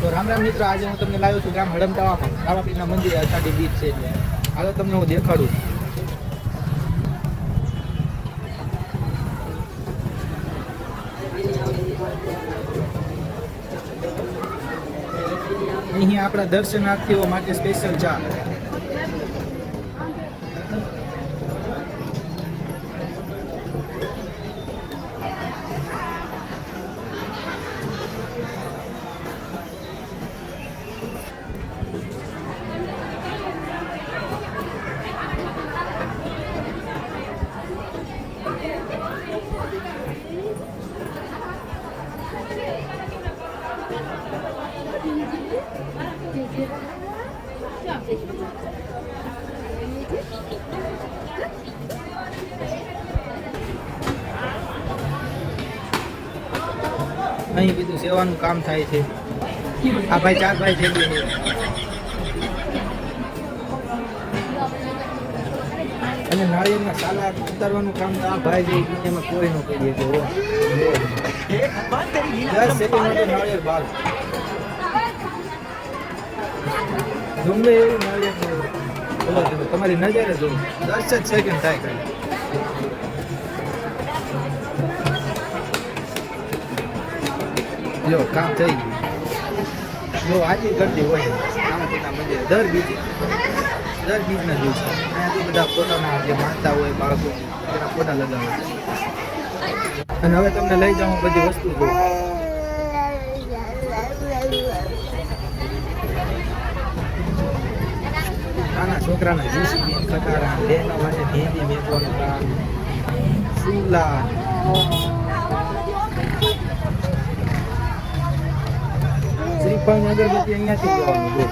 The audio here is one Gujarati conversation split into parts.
તો રામ રામ મિત્રો, આજે હું તમને લાવ્યો છું ગામ હડમતાવામાં રામાપીરના મંદિર અષાઢી બીચ છે એટલે. હાલો તમને હું દેખાડું. અહીં આપણા દર્શનાર્થીઓ માટે સ્પેશિયલ ચા. અહીં બીજું સેવાનું કામ થાય છે. આ ભાઈ ચાર ભાઈ છે. અને નાળિયેરના સાલા ઉતારવાનું કામ તો આ ભાઈ જે એમાં કોઈ ન કરીએ તો તમારી નજરે જો દસ જ સેકન્ડ થાય જો કામ થઈ ગયું જો આજે કરતી હોય દર બીજે દર બીજના દિવસે. અહીંયાથી બધા પોતાના જે માનતા હોય, બાળકો તેના ફોટા લગાવે. અને હવે તમને લઈ જાઉં બધી વસ્તુ નાના છોકરાના જીસીબી ખટારા બહેનો માટે ભેંદી વેચવાનું કામ. ચૂલા. શ્રીફળની અગરબત્તી અહીંયાથી લેવાનું જો.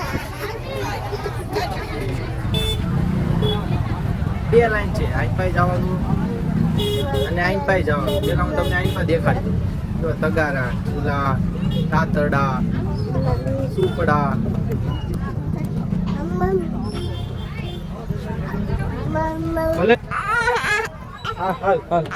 બે લાઈન છે, હાઈફાઈ જવાનું. અને આઈન પાઈ જવાનું પેલા હું તમને આઈન પાઈ દેખાડી દઉં જો તગારા ચૂલા તાતરડા સુપડા ભલે હા હાલ હાલ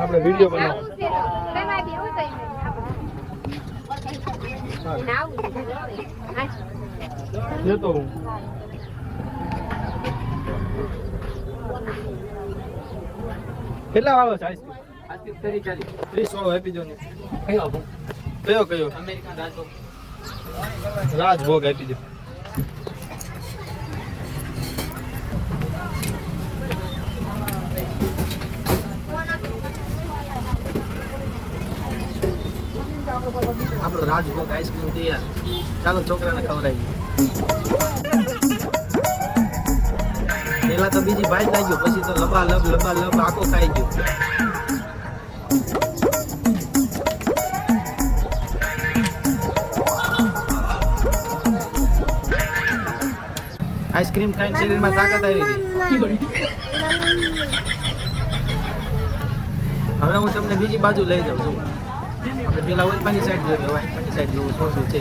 આપણે વીડિયો બનાવો. જતો હું કેટલા વાળો છે આઈસ્ક્રીમ ત્રીસ વાળો આપી દો ને. કયો કયો કયો? અમેરિકન રાજભોગ રાજભોગ આપી દો. આપણો રાજભોગ આઈસ્ક્રીમ તૈયાર. ચાલો છોકરાને ખવડાવી પેલા તો બીજી ભાઈ લાગ્યો પછી તો લબા લબ લબા લબ આખો ખાઈ ગયો. આઈસ્ક્રીમ ખાઈને શરીરમાં તાકાત આવી હવે હું તમને બીજી બાજુ લઈ જાઉં છું આપણે પેલા ઓલપાની સાઈડ જોઈએ વાઈટપાની સાઈડ જેવું શું છે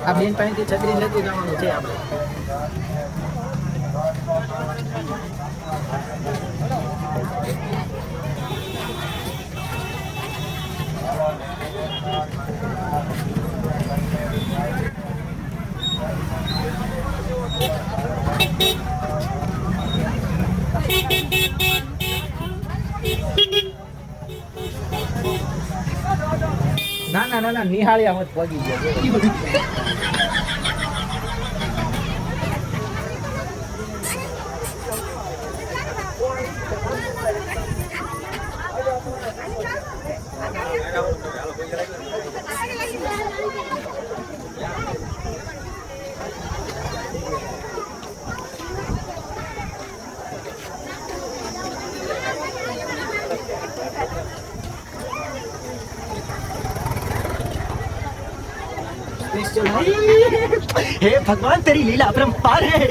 આ બેન પાસેથી છત્રી લેતું જવાનું છે આપણે. ના ના ના ના નિહાળ્યા મત પગી ગયા સ્પેશિયલ हे भगवान तेरी लीला अपरंपार है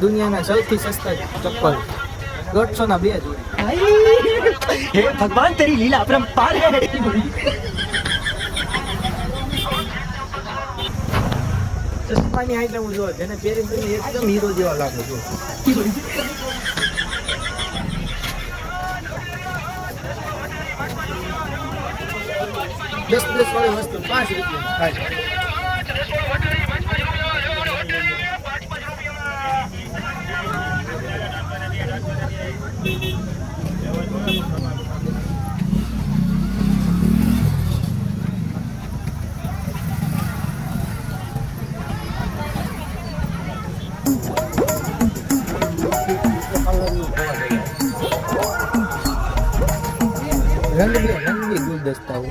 દુનિયાના સૌથી સસ્તા ચપ્પલ દોઢસો ના બે જોડી हे भगवान तेरी लीला अपरंपार ચશ્માની આઈટમ જો જેને પહેરી પહેરી એકદમ હીરો જેવા લાગે જો દસ દસ વાળી વસ્તુ પાંચ રૂપિયા. રંગબે રંગી ગુલદસ્તાઓ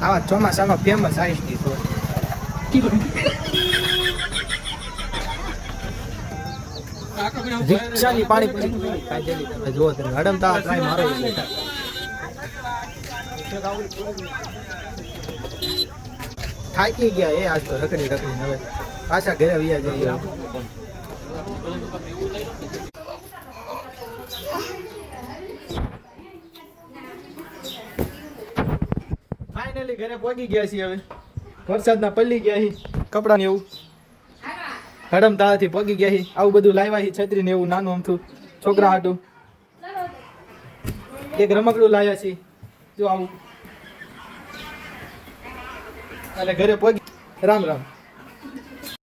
આવા ચોમાસામાં ફેમસ આઈ તો રિક્ષાની પાણી પૂરી જુઓ તમે. હડમતા ટ્રાય મારો થાકી ગયા એ આજ તો રખડી રખડી હવે. પાછા ઘરે વયા જઈએ ફાઇનલી ઘરે પહોંચી ગયા છીએ હવે. વરસાદના પલ્લી ગયા છીએ. કપડાં ને એવું. હડમ તાળાથી પગી ગયા હી. આવું બધું લાવ્યા હી છત્રી ને એવું નાનું અમથું છોકરા હાટું. એક રમકડું લાવ્યા છીએ જો આવું. એટલે ઘરે પગી. રામ રામ.